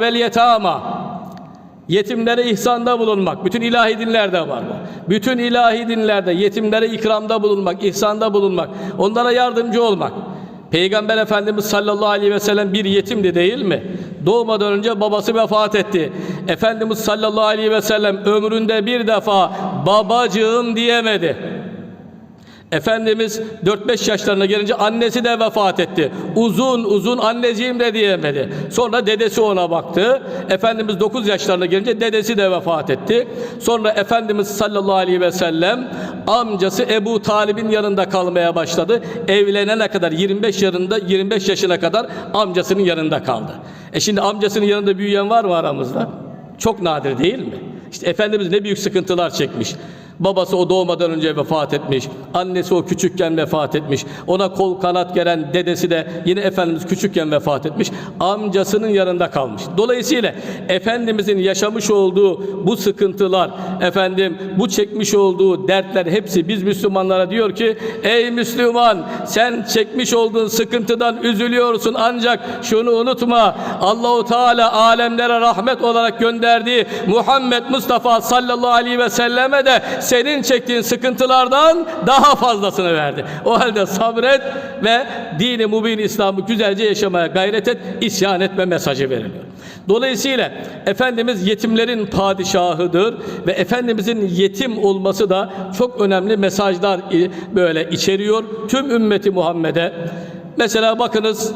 vel yetama. Yetimlere ihsanda bulunmak. Bütün ilahi dinlerde var bu. Bütün ilahi dinlerde yetimlere ikramda bulunmak, ihsanda bulunmak, onlara yardımcı olmak. Peygamber Efendimiz sallallahu aleyhi ve sellem bir yetimdi değil mi? Doğmadan önce babası vefat etti. Efendimiz sallallahu aleyhi ve sellem ömründe bir defa babacığım diyemedi. Efendimiz 4-5 yaşlarına gelince annesi de vefat etti. Uzun uzun anneciğim de diyemedi. Sonra dedesi ona baktı. Efendimiz 9 yaşlarına gelince dedesi de vefat etti. Sonra Efendimiz sallallahu aleyhi ve sellem amcası Ebu Talib'in yanında kalmaya başladı. Evlenene kadar 25 yaşında 25 yaşına kadar amcasının yanında kaldı. E şimdi amcasının yanında büyüyen var mı aramızda? Çok nadir değil mi? İşte Efendimiz ne büyük sıkıntılar çekmiş. Babası o doğmadan önce vefat etmiş. Annesi o küçükken vefat etmiş. Ona kol kanat gelen dedesi de yine Efendimiz küçükken vefat etmiş. Amcasının yanında kalmış. Dolayısıyla Efendimizin yaşamış olduğu bu sıkıntılar, efendim bu çekmiş olduğu dertler hepsi biz Müslümanlara diyor ki ey Müslüman sen çekmiş olduğun sıkıntıdan üzülüyorsun ancak şunu unutma Allahu Teala alemlere rahmet olarak gönderdiği Muhammed Mustafa sallallahu aleyhi ve selleme de senin çektiğin sıkıntılardan daha fazlasını verdi. O halde sabret ve dini mubin İslam'ı güzelce yaşamaya gayret et, isyan etme mesajı veriliyor. Dolayısıyla Efendimiz yetimlerin padişahıdır ve Efendimizin yetim olması da çok önemli mesajlar böyle içeriyor tüm ümmeti Muhammed'e. Mesela bakınız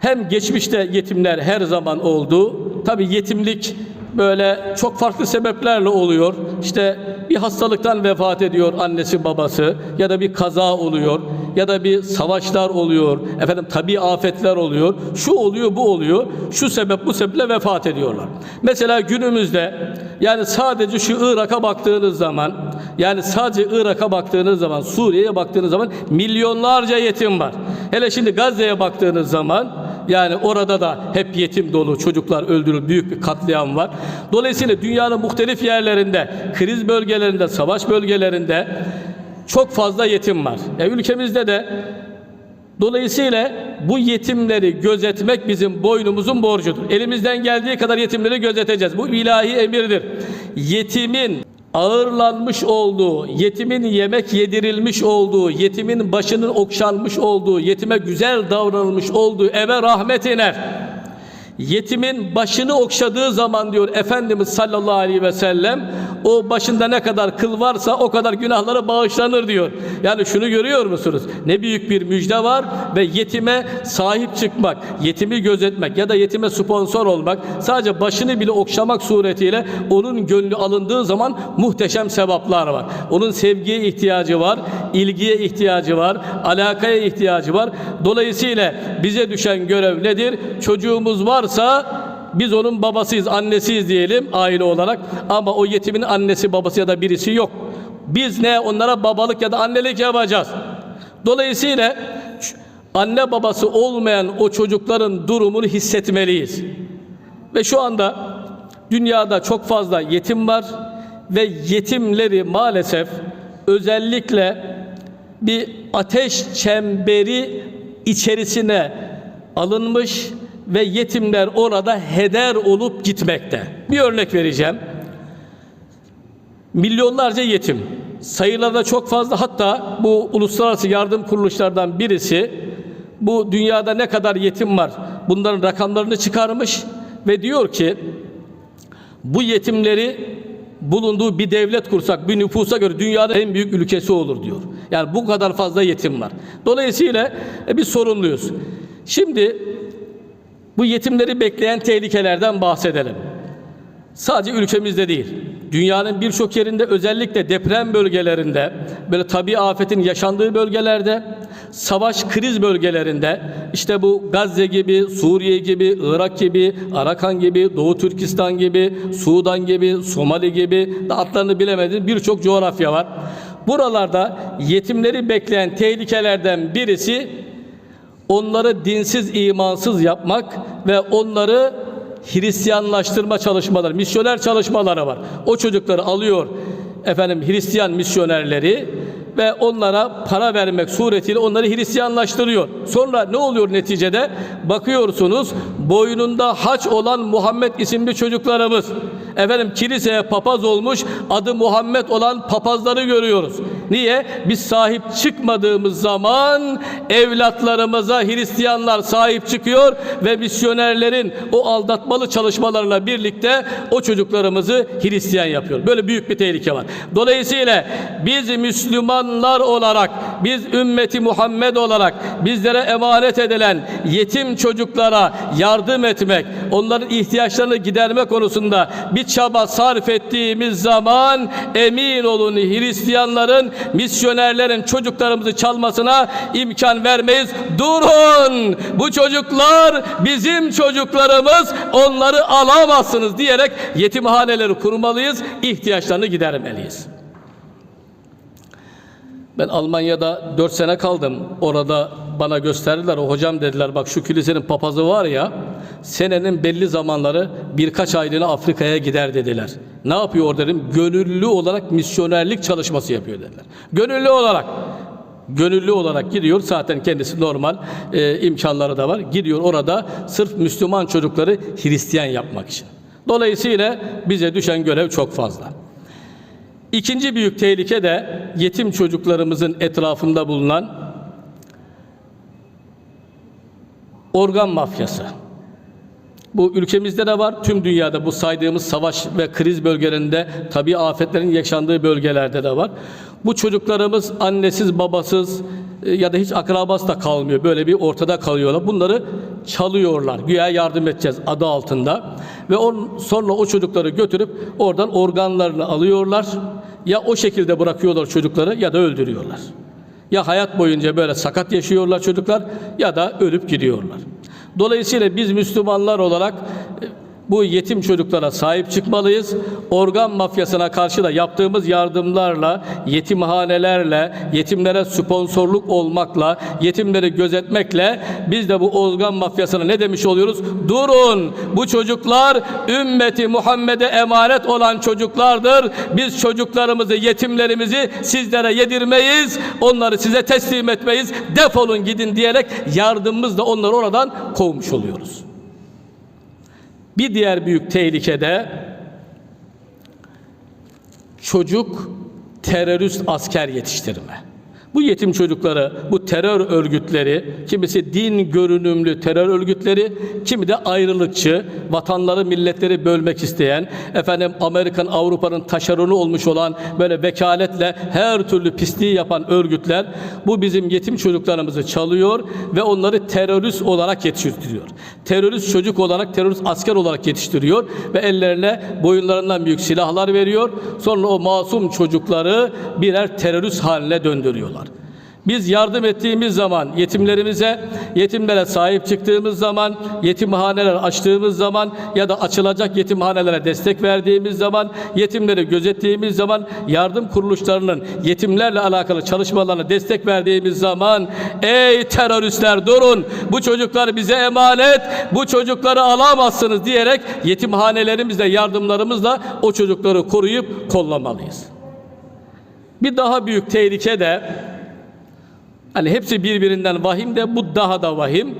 hem geçmişte yetimler her zaman oldu. Tabi yetimlik böyle çok farklı sebeplerle oluyor. İşte bir hastalıktan vefat ediyor annesi babası ya da bir kaza oluyor ya da bir savaşlar oluyor. Efendim tabi afetler oluyor. Şu oluyor, bu oluyor. Şu sebep bu sebeple vefat ediyorlar. Mesela günümüzde yani sadece şu Irak'a baktığınız zaman yani sadece Irak'a baktığınız zaman Suriye'ye baktığınız zaman milyonlarca yetim var. Hele şimdi Gazze'ye baktığınız zaman yani orada da hep yetim dolu çocuklar öldürülür, büyük bir katliam var. Dolayısıyla dünyanın muhtelif yerlerinde, kriz bölgelerinde, savaş bölgelerinde çok fazla yetim var. E, ülkemizde de Dolayısıyla bu yetimleri gözetmek bizim boynumuzun borcudur. Elimizden geldiği kadar yetimleri gözeteceğiz. Bu ilahi emirdir. Yetimin ağırlanmış olduğu, yetimin yemek yedirilmiş olduğu, yetimin başının okşanmış olduğu, yetime güzel davranılmış olduğu eve rahmet iner. Yetimin başını okşadığı zaman diyor Efendimiz sallallahu aleyhi ve sellem o başında ne kadar kıl varsa o kadar günahları bağışlanır diyor. Yani şunu görüyor musunuz? Ne büyük bir müjde var ve yetime sahip çıkmak, yetimi gözetmek ya da yetime sponsor olmak sadece başını bile okşamak suretiyle onun gönlü alındığı zaman muhteşem sevaplar var. Onun sevgiye ihtiyacı var, ilgiye ihtiyacı var, alakaya ihtiyacı var. Dolayısıyla bize düşen görev nedir? Çocuğumuz varsa biz onun babasıyız, annesiyiz diyelim aile olarak ama o yetimin annesi, babası ya da birisi yok. Biz ne onlara babalık ya da annelik yapacağız. Dolayısıyla anne babası olmayan o çocukların durumunu hissetmeliyiz. Ve şu anda dünyada çok fazla yetim var ve yetimleri maalesef özellikle bir ateş çemberi içerisine alınmış ve yetimler orada heder olup gitmekte. Bir örnek vereceğim. Milyonlarca yetim. Sayıları da çok fazla. Hatta bu uluslararası yardım kuruluşlardan birisi bu dünyada ne kadar yetim var bunların rakamlarını çıkarmış ve diyor ki bu yetimleri bulunduğu bir devlet kursak bir nüfusa göre dünyanın en büyük ülkesi olur diyor. Yani bu kadar fazla yetim var. Dolayısıyla e, biz sorumluyuz. Şimdi bu yetimleri bekleyen tehlikelerden bahsedelim. Sadece ülkemizde değil, dünyanın birçok yerinde özellikle deprem bölgelerinde, böyle tabi afetin yaşandığı bölgelerde, savaş kriz bölgelerinde, işte bu Gazze gibi, Suriye gibi, Irak gibi, Arakan gibi, Doğu Türkistan gibi, Sudan gibi, Somali gibi, da adlarını bilemediğim birçok coğrafya var. Buralarda yetimleri bekleyen tehlikelerden birisi onları dinsiz, imansız yapmak ve onları Hristiyanlaştırma çalışmaları, misyoner çalışmaları var. O çocukları alıyor efendim Hristiyan misyonerleri ve onlara para vermek suretiyle onları Hristiyanlaştırıyor. Sonra ne oluyor neticede? Bakıyorsunuz boynunda haç olan Muhammed isimli çocuklarımız efendim kiliseye papaz olmuş adı Muhammed olan papazları görüyoruz. Niye? Biz sahip çıkmadığımız zaman evlatlarımıza Hristiyanlar sahip çıkıyor ve misyonerlerin o aldatmalı çalışmalarla birlikte o çocuklarımızı Hristiyan yapıyor. Böyle büyük bir tehlike var. Dolayısıyla biz Müslümanlar olarak, biz ümmeti Muhammed olarak bizlere emanet edilen yetim çocuklara yardım etmek, onların ihtiyaçlarını giderme konusunda bir çaba sarf ettiğimiz zaman emin olun Hristiyanların, misyonerlerin çocuklarımızı çalmasına imkan vermeyiz. Durun! Bu çocuklar bizim çocuklarımız, onları alamazsınız diyerek yetimhaneleri kurmalıyız, ihtiyaçlarını gidermeliyiz. Ben Almanya'da 4 sene kaldım. Orada bana gösterdiler. Hocam dediler bak şu kilisenin papazı var ya senenin belli zamanları birkaç aylığına Afrika'ya gider dediler. Ne yapıyor dedim. Gönüllü olarak misyonerlik çalışması yapıyor dediler. Gönüllü olarak gönüllü olarak gidiyor. Zaten kendisi normal e, imkanları da var. Gidiyor orada sırf Müslüman çocukları Hristiyan yapmak için. Dolayısıyla bize düşen görev çok fazla. İkinci büyük tehlike de yetim çocuklarımızın etrafında bulunan organ mafyası. Bu ülkemizde de var, tüm dünyada bu saydığımız savaş ve kriz bölgelerinde, tabi afetlerin yaşandığı bölgelerde de var. Bu çocuklarımız annesiz, babasız e, ya da hiç akrabası da kalmıyor. Böyle bir ortada kalıyorlar. Bunları çalıyorlar. Güya yardım edeceğiz adı altında. Ve on, sonra o çocukları götürüp oradan organlarını alıyorlar. Ya o şekilde bırakıyorlar çocukları ya da öldürüyorlar. Ya hayat boyunca böyle sakat yaşıyorlar çocuklar ya da ölüp gidiyorlar. Dolayısıyla biz Müslümanlar olarak bu yetim çocuklara sahip çıkmalıyız. Organ mafyasına karşı da yaptığımız yardımlarla, yetimhanelerle, yetimlere sponsorluk olmakla, yetimleri gözetmekle biz de bu organ mafyasına ne demiş oluyoruz? Durun! Bu çocuklar ümmeti Muhammed'e emanet olan çocuklardır. Biz çocuklarımızı, yetimlerimizi sizlere yedirmeyiz. Onları size teslim etmeyiz. Defolun gidin diyerek yardımımızla onları oradan kovmuş oluyoruz. Bir diğer büyük tehlike de çocuk terörist asker yetiştirme. Bu yetim çocukları, bu terör örgütleri, kimisi din görünümlü terör örgütleri, kimi de ayrılıkçı, vatanları, milletleri bölmek isteyen, efendim Amerikan, Avrupa'nın taşeronu olmuş olan böyle vekaletle her türlü pisliği yapan örgütler bu bizim yetim çocuklarımızı çalıyor ve onları terörist olarak yetiştiriyor. Terörist çocuk olarak, terörist asker olarak yetiştiriyor ve ellerine boyunlarından büyük silahlar veriyor. Sonra o masum çocukları birer terörist haline döndürüyorlar. Biz yardım ettiğimiz zaman yetimlerimize, yetimlere sahip çıktığımız zaman, yetimhaneler açtığımız zaman ya da açılacak yetimhanelere destek verdiğimiz zaman, yetimleri gözettiğimiz zaman, yardım kuruluşlarının yetimlerle alakalı çalışmalarına destek verdiğimiz zaman, ey teröristler durun, bu çocuklar bize emanet, bu çocukları alamazsınız diyerek yetimhanelerimizle, yardımlarımızla o çocukları koruyup kollamalıyız. Bir daha büyük tehlike de Hani hepsi birbirinden vahim de bu daha da vahim.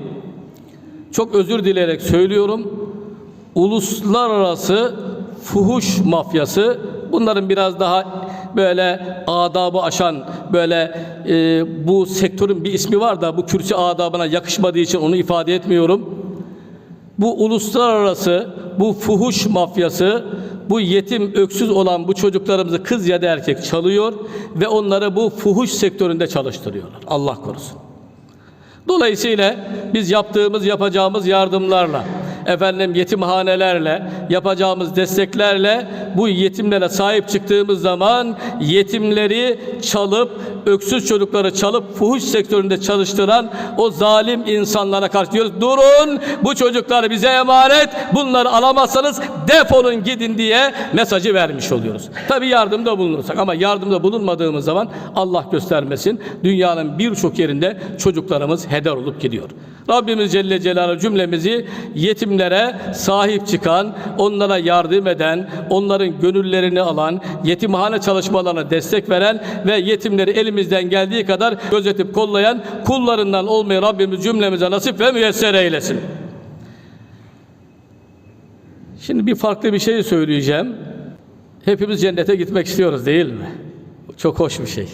Çok özür dileyerek söylüyorum. Uluslararası fuhuş mafyası bunların biraz daha böyle adabı aşan böyle e, bu sektörün bir ismi var da bu kürsü adabına yakışmadığı için onu ifade etmiyorum. Bu uluslararası bu fuhuş mafyası bu yetim öksüz olan bu çocuklarımızı kız ya da erkek çalıyor ve onları bu fuhuş sektöründe çalıştırıyorlar. Allah korusun. Dolayısıyla biz yaptığımız yapacağımız yardımlarla efendim yetimhanelerle yapacağımız desteklerle bu yetimlere sahip çıktığımız zaman yetimleri çalıp öksüz çocukları çalıp fuhuş sektöründe çalıştıran o zalim insanlara karşı diyoruz durun bu çocuklar bize emanet bunları alamazsanız defolun gidin diye mesajı vermiş oluyoruz. Tabi yardımda bulunursak ama yardımda bulunmadığımız zaman Allah göstermesin dünyanın birçok yerinde çocuklarımız heder olup gidiyor. Rabbimiz Celle Celaluhu cümlemizi yetim yetimlere sahip çıkan, onlara yardım eden, onların gönüllerini alan, yetimhane çalışmalarına destek veren ve yetimleri elimizden geldiği kadar gözetip kollayan kullarından olmayı Rabbimiz cümlemize nasip ve müyesser eylesin. Şimdi bir farklı bir şey söyleyeceğim. Hepimiz cennete gitmek istiyoruz değil mi? Çok hoş bir şey.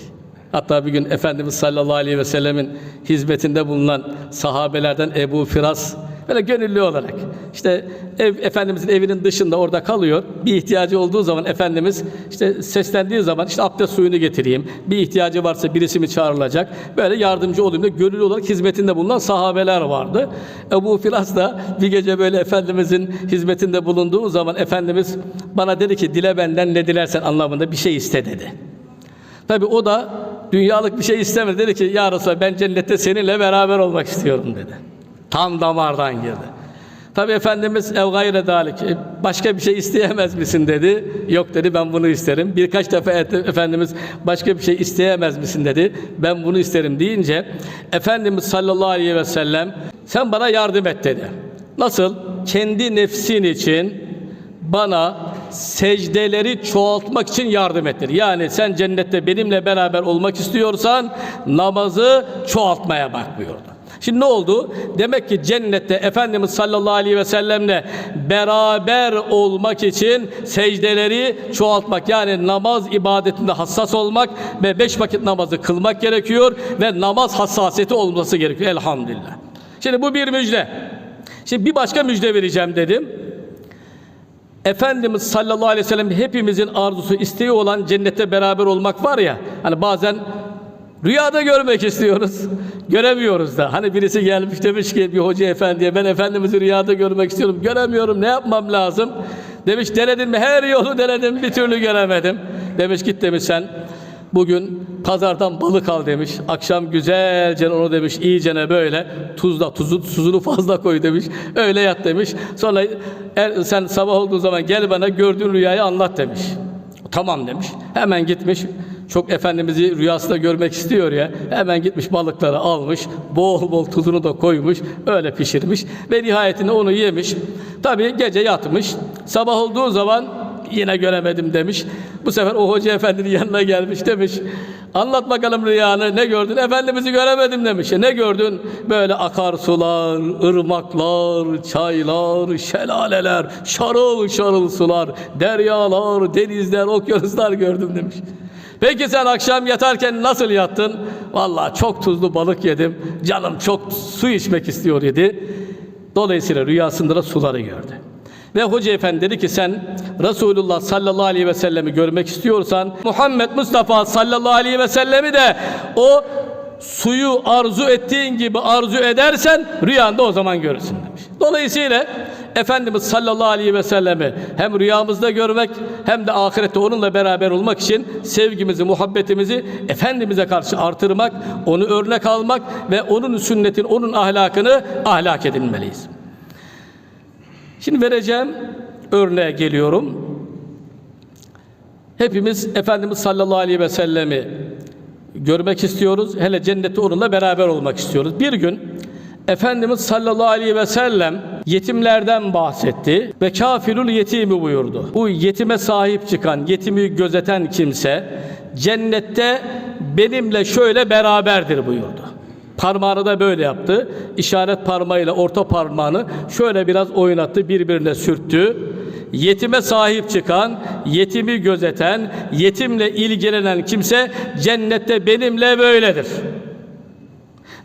Hatta bir gün Efendimiz sallallahu aleyhi ve sellemin hizmetinde bulunan sahabelerden Ebu Firas böyle gönüllü olarak işte ev, Efendimizin evinin dışında orada kalıyor. Bir ihtiyacı olduğu zaman Efendimiz işte seslendiği zaman işte abdest suyunu getireyim. Bir ihtiyacı varsa birisi mi çağrılacak? Böyle yardımcı olayım da gönüllü olarak hizmetinde bulunan sahabeler vardı. Ebu Firas da bir gece böyle Efendimizin hizmetinde bulunduğu zaman Efendimiz bana dedi ki dile benden ne dilersen anlamında bir şey iste dedi. Tabi o da dünyalık bir şey istemedi. Dedi ki ya Resulallah ben cennette seninle beraber olmak istiyorum dedi. Tam damardan girdi. Tabi Efendimiz ev gayre dalik "E, başka bir şey isteyemez misin dedi. Yok dedi ben bunu isterim. Birkaç defa et- Efendimiz başka bir şey isteyemez misin dedi. Ben bunu isterim deyince Efendimiz sallallahu aleyhi ve sellem sen bana yardım et dedi. Nasıl? Kendi nefsin için bana secdeleri çoğaltmak için yardım ettir. Yani sen cennette benimle beraber olmak istiyorsan namazı çoğaltmaya bak buyurdu. Şimdi ne oldu? Demek ki cennette Efendimiz sallallahu aleyhi ve sellemle beraber olmak için secdeleri çoğaltmak yani namaz ibadetinde hassas olmak ve beş vakit namazı kılmak gerekiyor ve namaz hassasiyeti olması gerekiyor elhamdülillah. Şimdi bu bir müjde. Şimdi bir başka müjde vereceğim dedim. Efendimiz sallallahu aleyhi ve sellem hepimizin arzusu, isteği olan cennette beraber olmak var ya. Hani bazen rüyada görmek istiyoruz. Göremiyoruz da. Hani birisi gelmiş demiş ki bir hoca efendiye ben Efendimiz'i rüyada görmek istiyorum. Göremiyorum. Ne yapmam lazım? Demiş denedin mi? Her yolu denedim. Bir türlü göremedim. Demiş git demiş sen Bugün pazardan balık al demiş. Akşam güzelce onu demiş iyicene böyle tuzla tuzu tuzunu fazla koy demiş. Öyle yat demiş. Sonra er- sen sabah olduğu zaman gel bana gördüğün rüyayı anlat demiş. Tamam demiş. Hemen gitmiş. Çok Efendimiz'i rüyasında görmek istiyor ya. Hemen gitmiş balıkları almış. Bol bol tuzunu da koymuş. Öyle pişirmiş. Ve nihayetinde onu yemiş. Tabii gece yatmış. Sabah olduğu zaman yine göremedim demiş. Bu sefer o hoca efendinin yanına gelmiş demiş. Anlat bakalım rüyanı ne gördün? Efendimiz'i göremedim demiş. E, ne gördün? Böyle akarsular, ırmaklar, çaylar, şelaleler, şarıl şarıl sular, deryalar, denizler, okyanuslar gördüm demiş. Peki sen akşam yatarken nasıl yattın? Vallahi çok tuzlu balık yedim. Canım çok su içmek istiyor dedi. Dolayısıyla rüyasında da suları gördü. Ve Hoca Efendi dedi ki sen Resulullah sallallahu aleyhi ve sellemi görmek istiyorsan Muhammed Mustafa sallallahu aleyhi ve sellemi de o suyu arzu ettiğin gibi arzu edersen rüyanda o zaman görürsün demiş. Dolayısıyla Efendimiz sallallahu aleyhi ve sellemi hem rüyamızda görmek hem de ahirette onunla beraber olmak için sevgimizi, muhabbetimizi Efendimiz'e karşı artırmak, onu örnek almak ve onun sünnetin, onun ahlakını ahlak edinmeliyiz. Şimdi vereceğim örneğe geliyorum. Hepimiz Efendimiz sallallahu aleyhi ve sellemi görmek istiyoruz. Hele cennette onunla beraber olmak istiyoruz. Bir gün Efendimiz sallallahu aleyhi ve sellem yetimlerden bahsetti ve kafirul yetimi buyurdu. Bu yetime sahip çıkan, yetimi gözeten kimse cennette benimle şöyle beraberdir buyurdu. Parmağını da böyle yaptı. İşaret parmağıyla orta parmağını şöyle biraz oynattı, birbirine sürttü. Yetime sahip çıkan, yetimi gözeten, yetimle ilgilenen kimse cennette benimle böyledir.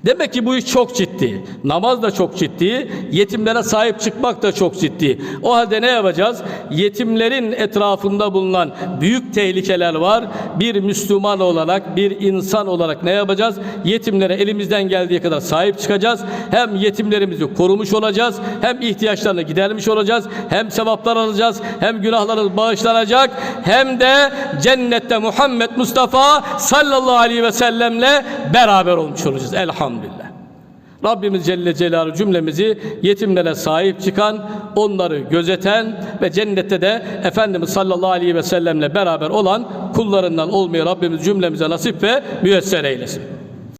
Demek ki bu iş çok ciddi. Namaz da çok ciddi. Yetimlere sahip çıkmak da çok ciddi. O halde ne yapacağız? Yetimlerin etrafında bulunan büyük tehlikeler var. Bir Müslüman olarak, bir insan olarak ne yapacağız? Yetimlere elimizden geldiği kadar sahip çıkacağız. Hem yetimlerimizi korumuş olacağız, hem ihtiyaçlarını gidermiş olacağız, hem sevaplar alacağız, hem günahlarımız bağışlanacak, hem de cennette Muhammed Mustafa sallallahu aleyhi ve sellemle beraber olmuş olacağız. Elhamdülillah. Rabbimiz Celle Celaluhu cümlemizi yetimlere sahip çıkan, onları gözeten ve cennette de Efendimiz sallallahu aleyhi ve sellemle beraber olan kullarından olmayı Rabbimiz cümlemize nasip ve müyesser eylesin.